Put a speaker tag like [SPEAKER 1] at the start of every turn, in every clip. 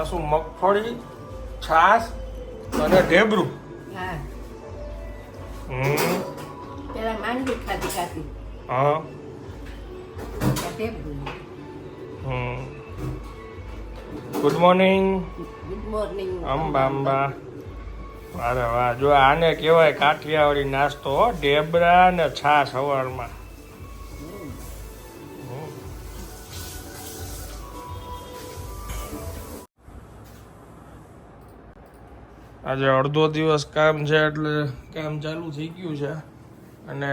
[SPEAKER 1] આ શું મગફળી છાશ અને ઢેબરું.
[SPEAKER 2] હા. પેલા માંડવી
[SPEAKER 1] હા. હમ good morning
[SPEAKER 2] good morning
[SPEAKER 1] Amba Amba અરે વાહ જો આને કહેવાય કાઠિયાવાડી નાસ્તો ઢેબરા ને છાશ સવારમાં આજે અડધો દિવસ કામ છે એટલે કામ ચાલુ થઈ ગયું છે. અને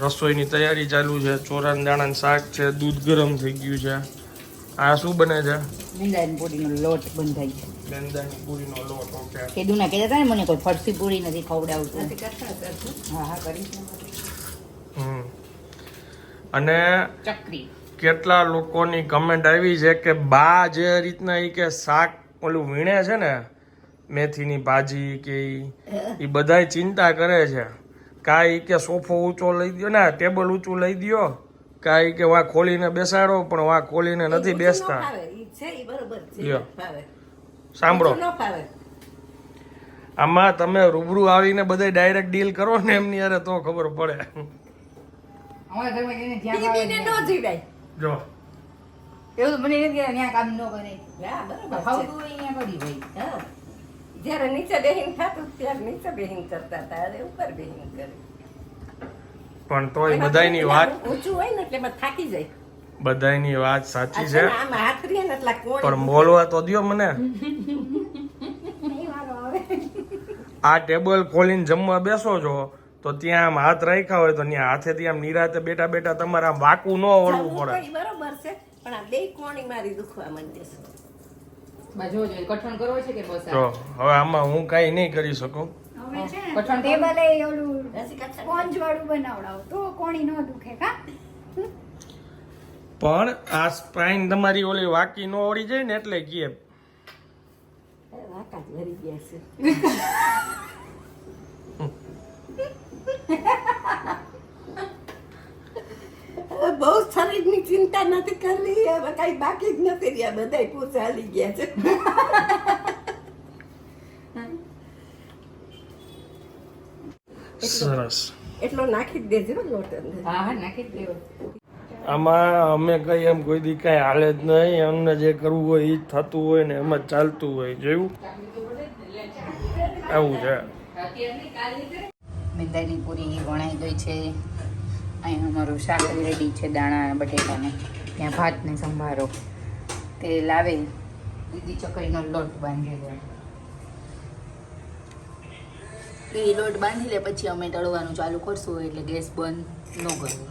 [SPEAKER 1] રસોઈની તૈયારી ચાલુ છે. ચોરાન દાણાનું શાક છે દૂધ ગરમ થઈ ગયું છે. આ શું બને છે?
[SPEAKER 3] મેંદાની પૂરીનો લોટ બંધાઈ છે
[SPEAKER 1] પૂરીનો લોટ ઓકે
[SPEAKER 3] કેદુના કહેતા ને મને કોઈ ફરસી પૂરી નથી ખવડાવતું.
[SPEAKER 2] નથી કરતા
[SPEAKER 3] હા હા કરી
[SPEAKER 1] હમ. અને
[SPEAKER 3] ચકરી.
[SPEAKER 1] કેટલા લોકોની કમેન્ટ આવી છે કે બા જે રીતના એ કે શાક ઓલું વીણે છે ને મેથીની ભાજી કે એ બધાય ચિંતા કરે છે. કાંઈ કે સોફો ઊંચો લઈ દ્યો ને ટેબલ ઊંચું લઈ દ્યો. કાંઈ કે વા ખોલીને બેસાડો પણ વા ખોલીને નથી બેસતા
[SPEAKER 2] ન ફાવે ઈ છે ઈ બરોબર છે
[SPEAKER 1] લ્યો.
[SPEAKER 2] ફાવે.
[SPEAKER 1] સાંભળો. આમાં તમે રૂબરૂ આવીને બધા ડાયરેક્ટ ડીલ કરો ને એમની અરે તો ખબર પડે. જો.
[SPEAKER 3] એવું મને કામ ન કરે.
[SPEAKER 2] જ્યારે નીચે બેહીન થતું ત્યારે નીચે બેહીન કરતા હતા. અરે ઉપર બેહીન કરે.
[SPEAKER 1] પણ તોય બધાયની વાત
[SPEAKER 2] ઊંચું હોય ને એટલે થાકી જાય.
[SPEAKER 1] બધાયની વાત સાચી છે.
[SPEAKER 2] હાથ
[SPEAKER 1] પણ બોલવા તો દયો મને. આ ટેબલ ખોલીને જમવા બેસો છો તો ત્યાં આમ હાથ રાખ્યા હોય તો ત્યાં હાથેથી આમ નિરાતે બેઠા બેઠા તમારે આમ વાકું ન વળવું પડે.
[SPEAKER 2] બરોબર છે પણ આ બે કોણી મારી દુખવા માંડે છે.
[SPEAKER 3] બાજુ કઠણ કરવો છે કે બસ
[SPEAKER 1] હવે આમાં હું કાંઈ નહીં કરી શકું.
[SPEAKER 4] હવે છે ને
[SPEAKER 3] કઠણ
[SPEAKER 4] ટેબલે ઓલું સ્પોન્જ વાળું બનાવડાવો તો કોણી ન દુખે કા
[SPEAKER 1] પણ આ સ્પાઈન તમારી ઓલી વાકી ન ઓળી જાય ને એટલે કીએ
[SPEAKER 2] વાકા જ ગયા છે. બહુ શરીરની ચિંતા નથી કરવી હવે કઈ બાકી જ નથી રહ્યા બધા પૂછ હાલી ગયા છે.
[SPEAKER 1] સરસ.
[SPEAKER 2] એટલો નાખી જ દેજો લોટ અંદર
[SPEAKER 3] હા હા નાખી જ દેવો.
[SPEAKER 1] આમાં અમે કઈ એમ કોઈ દી કઈ હાલે જ નહીં અમને જે કરવું હોય એ જ થતું હોય ને એમ જ ચાલતું હોય જોયું? આવું છે.
[SPEAKER 3] મેંદાની પૂરી વણાઈ ગઈ છે. અહીંયા અમારું શાક રેડી છે, દાણા, બટેટાને. ત્યાં ભાતને સંભારો. તે લાવે. દીદી ચકરીનો લોટ બાંધી દે એ લોટ બાંધી લે, પછી અમે તળવાનું ચાલુ કરશું, એટલે ગેસ બંધ ન કરવો.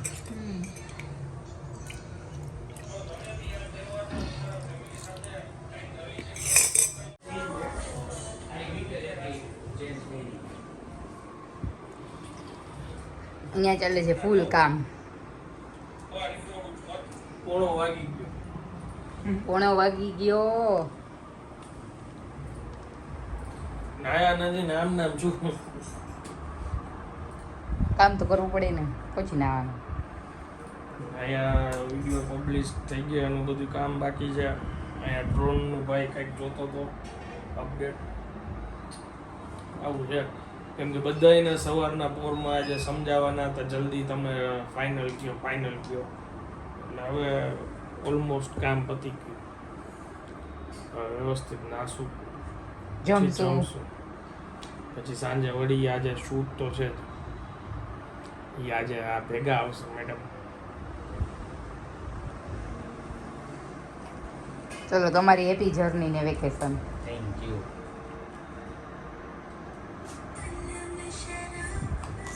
[SPEAKER 3] અહીંયા ચાલે છે ફૂલ કામ.
[SPEAKER 1] પોણો વાગી ગયો.
[SPEAKER 3] પોણો વાગી ગયો.
[SPEAKER 1] નાયા નથી ને આમ નામ છું
[SPEAKER 3] કામ તો કરવું પડે ને પછી નાવાનું.
[SPEAKER 1] અહીંયા વીડિયો પબ્લિશ થઈ ગયો એનું બધું કામ બાકી છે. અહીંયા ડ્રોનનું ભાઈ કંઈક જોતો તો અપડેટ આવું છે. કેમ કે બધાને સવારના પોરમાં આજે સમજાવવાના હતા જલ્દી તમે ફાઇનલ કયો ફાઇનલ કયો. એટલે હવે ઓલમોસ્ટ કામ પતી ગયું. વ્યવસ્થિત નાસું.
[SPEAKER 3] જમશું.
[SPEAKER 1] પછી સાંજે વળી આજે શૂટ તો છે જ. એ આજે આ ભેગા આવશે મેડમ
[SPEAKER 3] ચલો તમારી હેપી જર્ની ને વેકેશન
[SPEAKER 1] થેન્ક યુ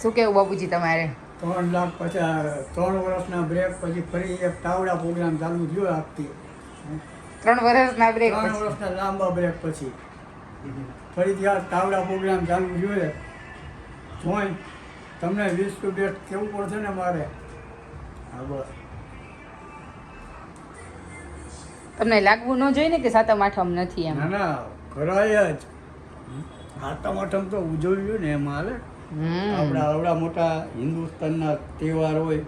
[SPEAKER 3] શું કેવું બાબુજી તમારે?
[SPEAKER 5] ત્રણ લાખ પછી ત્રણ વર્ષના બ્રેક પછી ફરી એક તાવડા પ્રોગ્રામ ચાલુ થયો આપતી
[SPEAKER 3] ત્રણ વર્ષના બ્રેક
[SPEAKER 5] ત્રણ વર્ષના લાંબા બ્રેક પછી. ફરીથી આ તાવડા પ્રોગ્રામ ચાલુ જોઈએ જોઈ તમને વીસ બેટ કેવું પડશે ને મારે? હા બસ.
[SPEAKER 3] તમને લાગવું ન જોઈએ ને કે સાતમ આઠમ નથી એમ?
[SPEAKER 5] ના ના કરાય જ. સાતમ આઠમ તો ઉજવ્યું ને એમાં હાલે. આપણા આવડા મોટા હિન્દુસ્તાનના તહેવાર હોય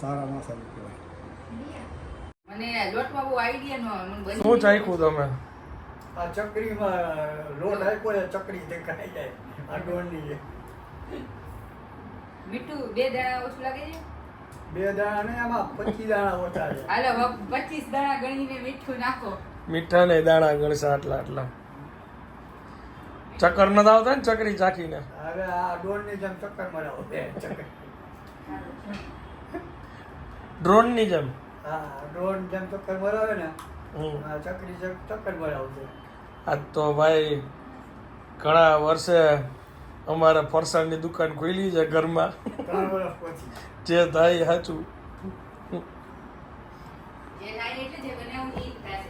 [SPEAKER 5] સારામાં સારું કહેવાય.
[SPEAKER 3] લોટમાં બહુ આઈડિયા નો આવે. મને બની
[SPEAKER 1] શું ચાખ્યું તમે?
[SPEAKER 5] આ ચકરીમાં લોટ આપ્યો છે ચકરી દેખાઈ જાય આ ડોનની છે.
[SPEAKER 3] મીઠું બે દાણા ઓછું લાગે છે?
[SPEAKER 5] બે દાણા ને આમાં પચીસ દાણા ઓછા છે.
[SPEAKER 3] હાલો પચીસ દાણા ગણીને મીઠું નાખો.
[SPEAKER 1] મીઠા ને દાણા ગણશે આટલા આટલા. ચક્કર નથી આવતા ને ચકરી ચાખીને.
[SPEAKER 5] હવે આ ડોનની જેમ ચક્કર મરાવો બે ચક્કર.
[SPEAKER 1] ડ્રોનની જેમ.
[SPEAKER 5] હા ડ્રોન જેમ ચક્કર મરાવે ને
[SPEAKER 1] હમ.
[SPEAKER 5] આ ચકરી જેમ ચક્કર મરાવશે
[SPEAKER 1] આજ તો ભાઈ ઘણા વર્ષે અમારે ફરસાણની દુકાન ખોલી છે ઘરમાં. જે થાય સાચું.
[SPEAKER 3] જે થાય એટલે જે બનાવું જ થશે.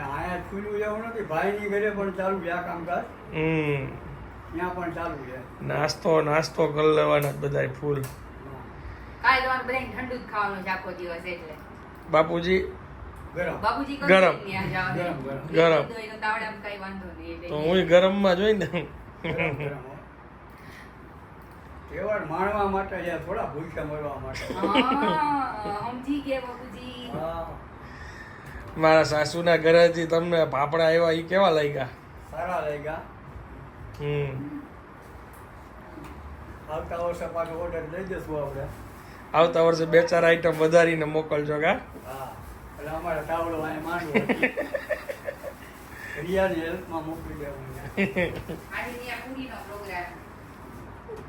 [SPEAKER 5] આયા ખુલ્લું જવું નથી. ભાઈની ઘરે પણ ચાલુ છે આ કામકાજ.
[SPEAKER 1] હમ.
[SPEAKER 5] ત્યાં પણ ચાલુ છે.
[SPEAKER 1] નાસ્તો નાસ્તો કરી લેવાના બધા ફૂલ.
[SPEAKER 3] કાલે તમારે બધાને ઠંડુ જ ખાવાનું છે આખો દિવસ એટલે
[SPEAKER 1] બાપુજી
[SPEAKER 5] ગરમ
[SPEAKER 1] ગરમ. તો હું ગરમમાં જોઈ ને.
[SPEAKER 5] તહેવાર માણવા માટે છે થોડા ભૂખ્યા મળવા માટે.
[SPEAKER 3] સમજી ગયા બાપુજી
[SPEAKER 1] મારા સાસુના ઘરેથી તમને પાપડા આવ્યા એ કેવા લાગ્યા?
[SPEAKER 5] સારા લાગ્યા.
[SPEAKER 1] હમ.
[SPEAKER 5] આવતા વર્ષે પાછો ઓર્ડર લઈ જશું આપણે.
[SPEAKER 1] આવતા વર્ષે બે ચાર આઈટમ વધારીને મોકલજો કા?
[SPEAKER 5] હા. એટલે અમારે તાવડો અહીંયા માંડવો રિયાની હેલ્પમાં મોકલી દેવું
[SPEAKER 3] આજે ત્યાં પૂરીનો પ્રોગ્રામ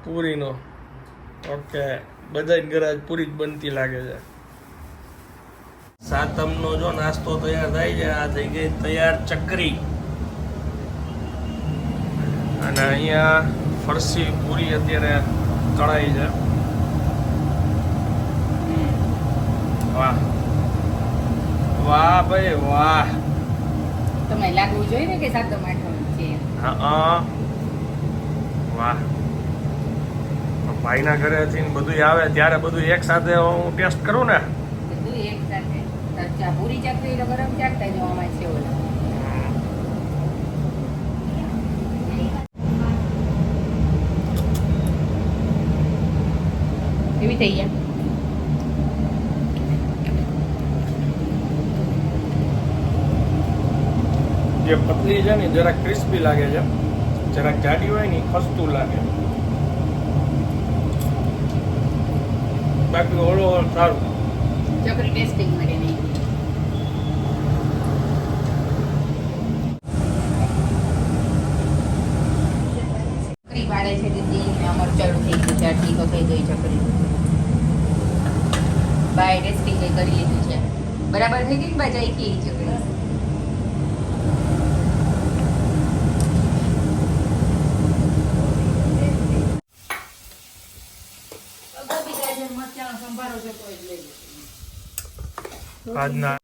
[SPEAKER 1] પૂરીનો. ઓકે. બધા ઘરે પૂરી જ બનતી લાગે છે. સાતમનો જો નાસ્તો તૈયાર થાય છે આ થઈ ગઈ તૈયાર ચકરી. અને અહીંયા ફરસી પૂરી અત્યારે તળાઈ છે. વાહ. વાહ ભાઈ વાહ.
[SPEAKER 3] તમે લાગવું જોઈએ ને કે સાતમ આઠમ છે?
[SPEAKER 1] હા વાહ. ભાઈના ઘરેથી બધું આવે ત્યારે બધું એક સાથે હું ટેસ્ટ કરું ને.
[SPEAKER 3] પૂરી ક્યાંક ગરમ જવામાં છે ઓલા એવી થઈ ગયા.
[SPEAKER 1] જે પતલી છે ને જરાક ક્રિસ્પી લાગે છે. જરાક જાડી હોય ને ખસ્તું લાગે. બાકી ઓળો સારું.
[SPEAKER 3] ચકરી ટેસ્ટિંગ માટે નહીં ચકરી પાડે છે દીદી ને અમાર ચાલુ થઈ ગયું છે ઠીકો થઈ કરી બાય ટેસ્ટિંગ કરી લીધું છે. બરાબર થઈ ગઈ ને બા જાય કે ચકરી
[SPEAKER 1] આજના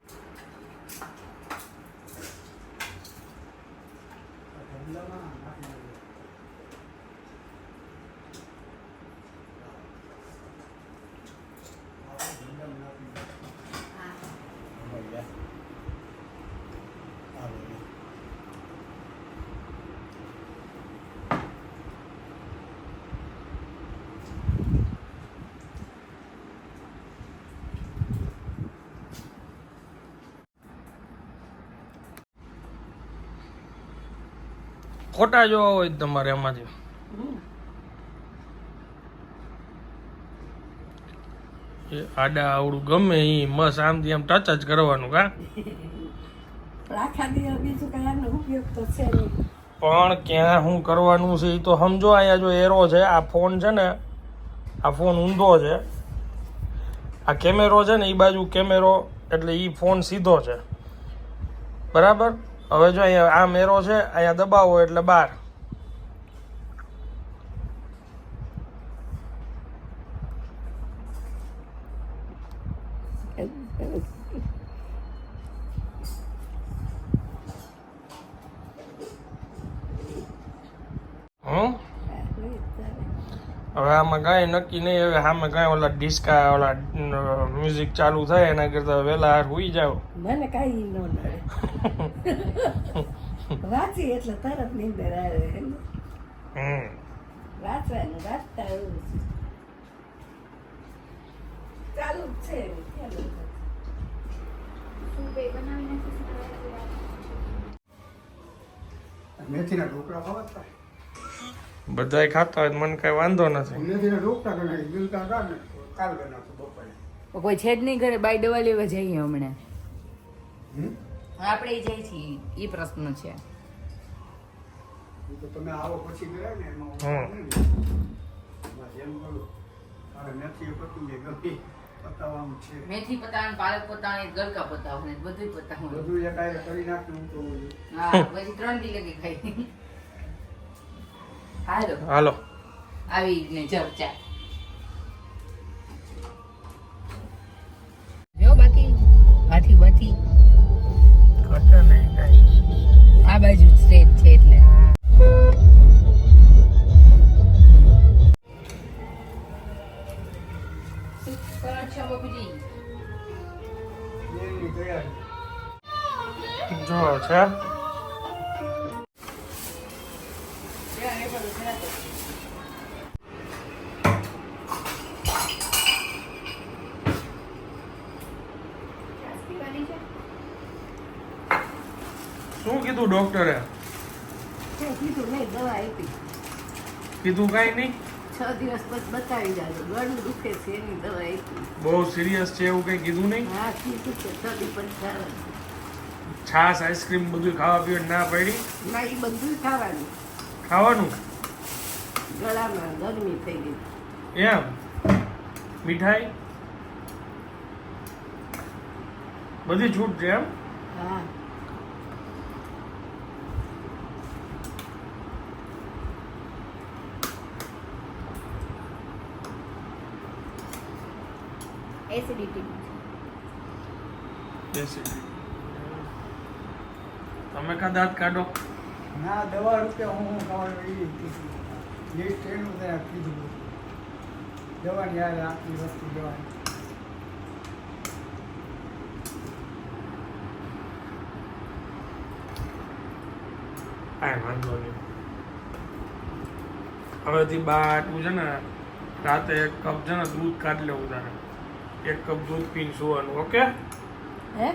[SPEAKER 1] ફોટા જોવા હોય તમારે એમાંથી એ આડા આવડું ગમે એ મસ આમથી આમ ટચ જ કરવાનું કા?
[SPEAKER 2] પણ
[SPEAKER 1] ક્યાં શું કરવાનું છે એ તો સમજો અહીંયા જો એરો છે આ ફોન છે ને આ ફોન ઊંધો છે. આ કેમેરો છે ને એ બાજુ કેમેરો એટલે એ ફોન સીધો છે. બરાબર? હવે જો અહીંયા આ મેરો છે અહીંયા દબાવો એટલે બાર. હવે આમાં કાંઈ નક્કી નહીં. હવે આમાં કાંઈ ઓલા ડિસ્કા ઓલા મ્યુઝિક ચાલુ થાય એના કરતાં વહેલા હાર હુઈ જાવ
[SPEAKER 2] મને કાંઈ ન નડે. વાંચી એટલે તરત નીંદર આવે
[SPEAKER 1] હમ.
[SPEAKER 2] વાંચવાનું વાંચતા એવું ચાલુ છે
[SPEAKER 5] મેથીના ઢોકળા ખાવા
[SPEAKER 1] બધાય ખાતા હોય મને કઈ વાંધો નથી.
[SPEAKER 3] કોઈ છે જ નહીં ઘરે બાય દવા લેવા જઈએ હમણાં.
[SPEAKER 5] હમ?
[SPEAKER 3] આપણે જઈએ છીએ એ પ્રશ્ન છે.
[SPEAKER 5] તમે આવો પછી ગયા ને એમાં કરું હવે મેથી ગમે પતાવવાનું છે.
[SPEAKER 3] મેથી પતાવવાનું પાલક પતાવવાનું ગલકા પતાવવાનું બધું પતાવવાનું.
[SPEAKER 5] બધું એકાએ કરી નાખ્યું તો
[SPEAKER 3] હા પછી ત્રણ દી લગી ખાઈ. હાલો.
[SPEAKER 1] હાલો.
[SPEAKER 3] આવી ને ચર્ચા જો બાકી હાથી બાથી
[SPEAKER 1] ઘટે નહીં કઈ.
[SPEAKER 3] આ બાજુ સ્ટેજ છે એટલે.
[SPEAKER 1] જો છે
[SPEAKER 4] છાશ પીવાની છે
[SPEAKER 1] શું કીધું ડોક્ટરે?
[SPEAKER 2] કીધું નહીં દવા આપી.
[SPEAKER 1] કીધું કાંઈ નહીં?
[SPEAKER 2] છ દિવસ પછી બતાવી જાજો. ગળું દુખે છે એની દવા આપી.
[SPEAKER 1] બહુ સિરિયસ છે એવું કઈ કીધું નહીં?
[SPEAKER 2] હા કીધું છે છ દિવસ
[SPEAKER 1] છાશ આઈસ્ક્રીમ બધું ખાવા પીવા ના પડી?
[SPEAKER 2] ના એ બધું ખાવાનું.
[SPEAKER 1] ખાવાનું?
[SPEAKER 2] ગળામાં ગરમી થઈ ગઈ.
[SPEAKER 1] એમ? મીઠાઈ? બધી છૂટ છે એમ?
[SPEAKER 2] હા.
[SPEAKER 4] એસિડિટી
[SPEAKER 1] તમે કા દાંત કાઢો.
[SPEAKER 5] ના દવા રૂપે હું હું ખાવાનું એ કીધું. લિસ્ટ એનું કીધું દવાની યાર આટલી વસ્તુ દવાની.
[SPEAKER 1] કાંઈ વાંધો નહીં. હવેથી બાટું છે ને રાતે એક કપ છે ને દૂધ કાઢી લેવું તારે એક કપ દૂધ પીને સુવાનું ઓકે
[SPEAKER 2] હે?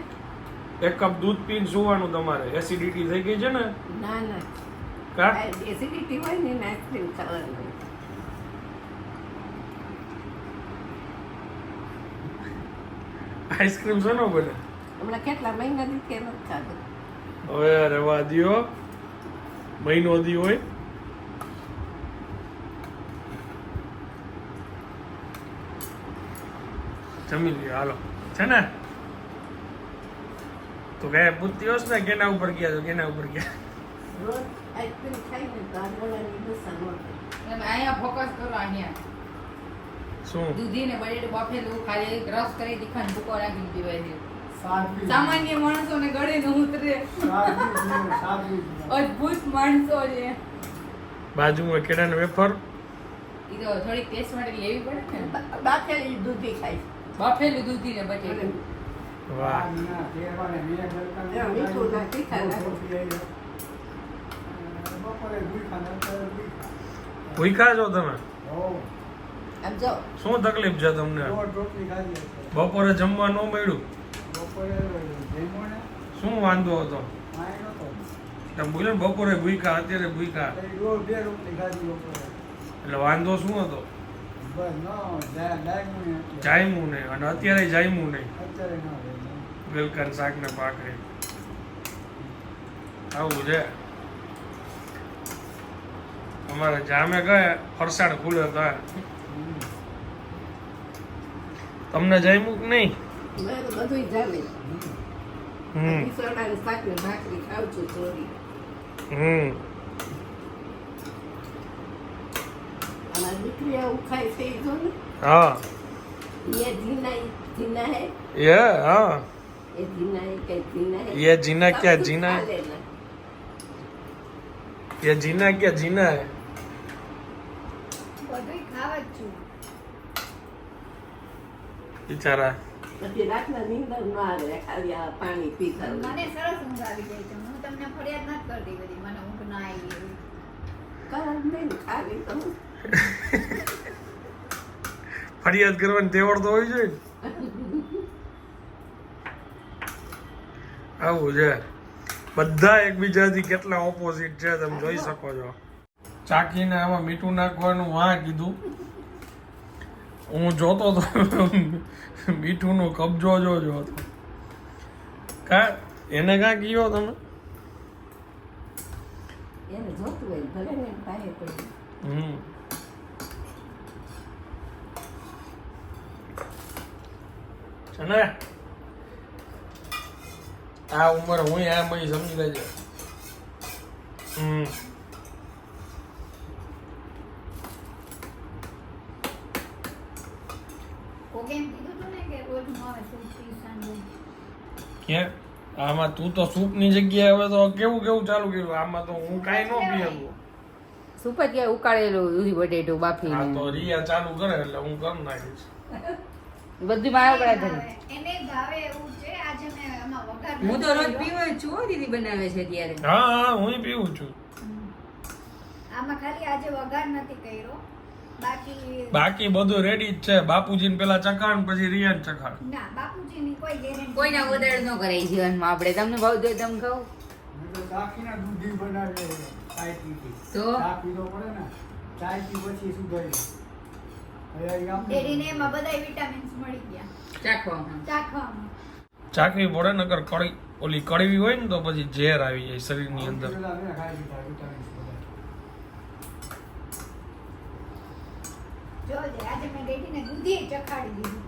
[SPEAKER 1] એક કપ દૂધ પીને સુવાનું તમારે. એસિડિટી થઈ ગઈ છે ને?
[SPEAKER 2] ના ના.
[SPEAKER 1] કા?
[SPEAKER 2] એસિડિટી હોય ને આઈસ્ક્રીમ ખાવાનું.
[SPEAKER 1] આઈસ્ક્રીમ શેનો બને?
[SPEAKER 2] હમણાં કેટલા મહિનાથી કે નથી ખાધું.
[SPEAKER 1] હવે રવા દ્યો. મહિનો દી હોય. જમી લ્યો હાલો. છે ને? તો કે પૂછતી હોસ ને કેના ઉપર ગયા તો કેના ઉપર ગયા?
[SPEAKER 2] ગળાની દશા ન
[SPEAKER 3] સામાન્ય ગળે ન ઉતરે.
[SPEAKER 5] સાદવી
[SPEAKER 3] માણસો છે.
[SPEAKER 1] બાજુમાં કેળાનો વેફર.
[SPEAKER 3] એ તો થોડીક ટેસ્ટ માટે લેવી પડે ને.
[SPEAKER 2] દૂધી ખાય.
[SPEAKER 3] બાફેલું દૂધી ને બટેટું.
[SPEAKER 1] વાહ.
[SPEAKER 2] મીઠું
[SPEAKER 5] ભૂખા
[SPEAKER 1] છો તમે? શું તકલીફ છે તમને. બપોરે જમવા ન મળ્યું? શું વાંધો હતો?
[SPEAKER 5] આય
[SPEAKER 1] તમે બોલ્યો ને બપોરે ભૂખા અત્યારે ભૂખા
[SPEAKER 5] એ રોજ બે રોટલી ખાધી બપોરે.
[SPEAKER 1] એટલે વાંધો શું હતો? જાયમું નહીં અને અત્યારે જાયમું નહીં. વેલકન. શાક ને ભાખરી આવું છે. અમારે જામે ગયા ફરસાણ ખુલે
[SPEAKER 5] ગયા
[SPEAKER 1] તમને જાયમું કે નહીં?
[SPEAKER 2] મેં તો બધું જામે
[SPEAKER 1] હમ. હમ
[SPEAKER 2] અને આ દીકરી આવું ખાય છે ઈ જો ને
[SPEAKER 1] હા
[SPEAKER 2] ये जीना जीना है
[SPEAKER 1] ये हाँ
[SPEAKER 2] ये जीना है क्या जीना है
[SPEAKER 1] ये जीना
[SPEAKER 2] सब
[SPEAKER 1] क्या
[SPEAKER 2] कुछ
[SPEAKER 1] जीना
[SPEAKER 2] खा
[SPEAKER 1] है
[SPEAKER 2] लेना।
[SPEAKER 1] ये जीना क्या जीना है
[SPEAKER 4] બધુંય ખાવા જ છું
[SPEAKER 1] બિચારા
[SPEAKER 2] પછી રાતના નીંદર ન આવે ખાલી આ પાણી પીતા હોય.
[SPEAKER 4] મને સરસ ઊંઘ આવી જાય છે હું તમને ફરિયાદ નથી કરતી બધી મને ઊંઘ ના આવી એવી
[SPEAKER 2] કારણ નહીં ને ખાલી તો હું
[SPEAKER 1] ફરિયાદ કરવાની તેવડ તો હોય છે આવું છે. બધા એકબીજાથી કેટલા ઓપોઝિટ છે તમે જોઈ શકો છો. ચાકીને આમાં મીઠું નાખવાનું વાં કીધું. હું જોતો તો મીઠુંનો કબજો જોજો હતો. કા એને કાં કયો તમે?
[SPEAKER 2] એને જોતું હોય ભલે
[SPEAKER 1] હમ. છે ને આ ઉંમર હું આ મય સમજી લેજે. હમ.
[SPEAKER 4] એમ હતું ને કે સૂપ
[SPEAKER 1] આમાં તું તો સૂપની જગ્યાએ હવે તો કેવું કેવું ચાલુ કર્યું? આમાં તો હું કાંઈ નો પી શકું
[SPEAKER 3] સુપર કે ઉકાળેલું દૂધી બટેટું બાફી
[SPEAKER 1] તો રિયા ચાલુ કરે એટલે હું કરી નાખીશ.
[SPEAKER 3] બધું માયો પર
[SPEAKER 4] ધરી એને ભાવે એવું છે આજે મેં આમાં વઘાર
[SPEAKER 3] હું તો રોજ. પીવો છું દીદી બનાવે છે ત્યારે
[SPEAKER 1] હા હા હું પીવું છું.
[SPEAKER 4] આમાં ખાલી આજે વઘાર નથી કર્યો. બાકી
[SPEAKER 1] બાકી બધું રેડી જ છે. બાપુજી ને પેલા ચખાણ પછી રિયાન ચખાણ.
[SPEAKER 4] ના બાપુજીની કોઈ ગેરંટી
[SPEAKER 3] કોઈના ઉદાર ન કરે જીવનમાં આપણે. તમને ભાવ જોઈએ તમ ખાઓ
[SPEAKER 5] મેં તો ચાકીના દૂધી બનાવે ચાય પીધી.
[SPEAKER 3] તો?
[SPEAKER 5] ચા પીધો પડે ને ચાય પી પછી આમ
[SPEAKER 4] ડેરીને એમાં બધાય વિટામિન્સ મળી ગયા.
[SPEAKER 3] ચાખો
[SPEAKER 4] ચાખવામાં.
[SPEAKER 1] ચાકવી પડે નકર કડી ઓલી કડવી હોય ને તો પછી ઝેર આવી જાય શરીરની અંદર.
[SPEAKER 4] જોજે આજે મેં ડેડીને દૂધી ચખાડી દીધું.